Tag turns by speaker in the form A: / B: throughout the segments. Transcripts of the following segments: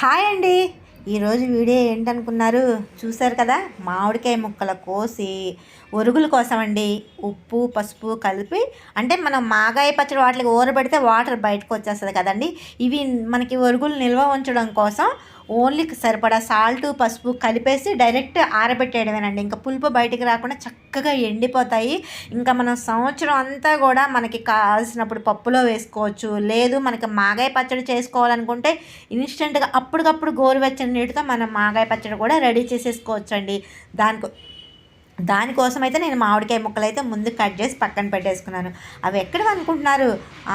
A: Hi అండి. ఈరోజు video ఏంటనుకున్నారు? చూశారు కదా? మామిడికాయ ముక్కల కోసి ఒరుగుల కోసం అండి ఉప్పు పసుపు కలిపి అంటే మనం మాగాయ పచ్చడి వాటికి ఊరబెడితే వాటర్ బయటకు వచ్చేస్తుంది కదండి. ఇవి మనకి ఒరుగులు నిల్వ ఉంచడం కోసం ఓన్లీ సరిపడా సాల్ట్ పసుపు కలిపేసి డైరెక్ట్ ఆరబెట్టేయడమేనండి. ఇంకా పులుపు బయటికి రాకుండా చక్కగా ఎండిపోతాయి. ఇంకా మనం సంవత్సరం అంతా కూడా మనకి కావాల్సినప్పుడు పప్పులో వేసుకోవచ్చు. లేదు మనకి మాగాయ పచ్చడి చేసుకోవాలనుకుంటే ఇన్స్టెంట్గా అప్పటికప్పుడు గోరువెచ్చని నీటితో మనం మాగాయ పచ్చడి కూడా రెడీ చేసేసుకోవచ్చు అండి దానికి దానికోసం అయితే నేను మామిడికాయ ముక్కలు అయితే ముందు కట్ చేసి పక్కన పెట్టేసుకున్నాను. అవి ఎక్కడ అనుకుంటున్నారు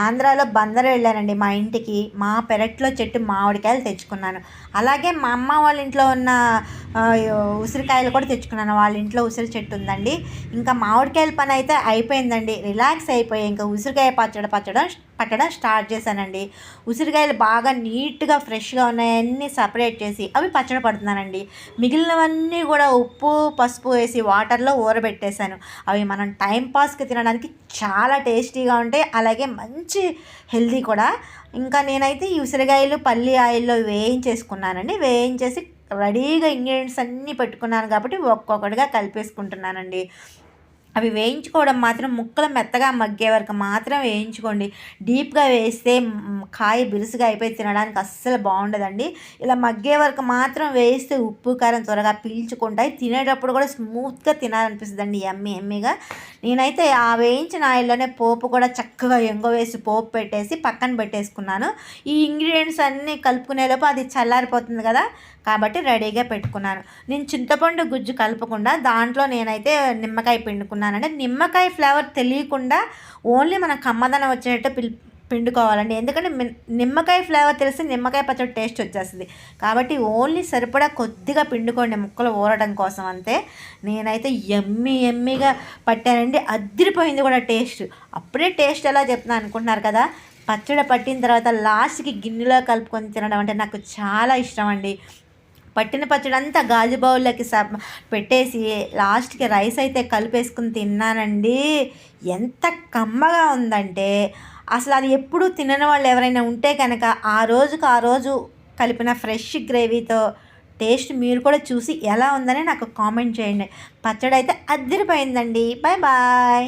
A: ఆంధ్రాలో బందరు వెళ్ళానండి. మా ఇంటికి మా పెరట్లో చెట్టు మామిడికాయలు తెచ్చుకున్నాను. అలాగే మా అమ్మ వాళ్ళ ఇంట్లో ఉన్న ఉసిరికాయలు కూడా తెచ్చుకున్నాను. వాళ్ళ ఇంట్లో ఉసిరి చెట్టు ఉందండి. ఇంకా మామిడికాయల పని అయితే అయిపోయిందండి. రిలాక్స్ అయిపోయి ఇంకా ఉసిరికాయ పచ్చడి పచ్చడం పట్టడం స్టార్ట్ చేశానండి. ఉసిరికాయలు బాగా నీట్గా ఫ్రెష్గా ఉన్నాయన్నీ సపరేట్ చేసి అవి పచ్చడి పడుతున్నానండి. మిగిలినవన్నీ కూడా ఉప్పు పసుపు వేసి వాటర్ వాటర్లో ఊరబెట్టేశాను. అవి మనం టైం పాస్కి తినడానికి చాలా టేస్టీగా ఉంటాయి. అలాగే మంచి హెల్దీ కూడా. ఇంకా నేనైతే ఈ ఉసిరికాయలు పల్లి ఆయిల్లో వేయించేసుకున్నానండి. వేయించేసి రెడీగా ఇంగ్రీడియంట్స్ అన్నీ పెట్టుకున్నాను కాబట్టి ఒక్కొక్కటిగా కలిపేసుకుంటున్నానండి. అవి వేయించుకోవడం మాత్రం ముక్కలు మెత్తగా మగ్గే వరకు మాత్రం వేయించుకోండి. డీప్గా వేస్తే కాయ బిరుసుగా అయిపోయి తినడానికి అస్సలు బాగుండదండి. ఇలా మగ్గే వరకు మాత్రం వేస్తే ఉప్పు కారం త్వరగా పీల్చుకుంటాయి. తినేటప్పుడు కూడా స్మూత్గా తినాలనిపిస్తుందండి. ఎమ్మి ఎమ్మిగా నేనైతే ఆ వేయించిన ఆయిల్లోనే పోపు కూడా చక్కగా ఎంగో వేసి పోపు పెట్టేసి పక్కన పెట్టేసుకున్నాను. ఈ ఇంగ్రీడియంట్స్ అన్నీ కలుపుకునేలోపు అది చల్లారిపోతుంది కదా. కాబట్టి రెడీగా పెట్టుకున్నాను. నేను చింతపండు గుజ్జు కలపకుండా దాంట్లో నేనైతే నిమ్మకాయ పిండుకున్నాను. అంటే నిమ్మకాయ ఫ్లేవర్ తెలియకుండా ఓన్లీ మన కమ్మదనం వచ్చేటట్టు పిల్ పిండుకోవాలండి. ఎందుకంటే నిమ్మకాయ ఫ్లేవర్ తెలిసి నిమ్మకాయ పచ్చడి టేస్ట్ వచ్చేస్తుంది. కాబట్టి ఓన్లీ సరిపడా కొద్దిగా పిండుకోండి ముక్కలు ఊరడం కోసం అంతే. నేనైతే ఎమ్మి ఎమ్మిగా పట్టానండి. అద్దరిపోయింది కూడా టేస్ట్. అప్పుడే టేస్ట్ ఎలా చెప్తున్నాను అనుకుంటున్నారు కదా? పచ్చడి పట్టిన తర్వాత లాస్ట్కి గిన్నెలో కలుపుకొని తినడం అంటే నాకు చాలా ఇష్టం అండి. పట్టిన పచ్చడి అంతా గాజు బౌల్లోకి స పెట్టేసి లాస్ట్కి రైస్ అయితే కలిపేసుకుని తిన్నానండి. ఎంత కమ్మగా ఉందంటే అసలు అది ఎప్పుడు తినని వాళ్ళు ఎవరైనా ఉంటే కనుక ఆ రోజుకు ఆ రోజు కలిపిన ఫ్రెష్ గ్రేవీతో టేస్ట్ మీరు కూడా చూసి ఎలా ఉందని నాకు కామెంట్ చేయండి. పచ్చడి అయితే అద్దరిపోయిందండి. Bye bye.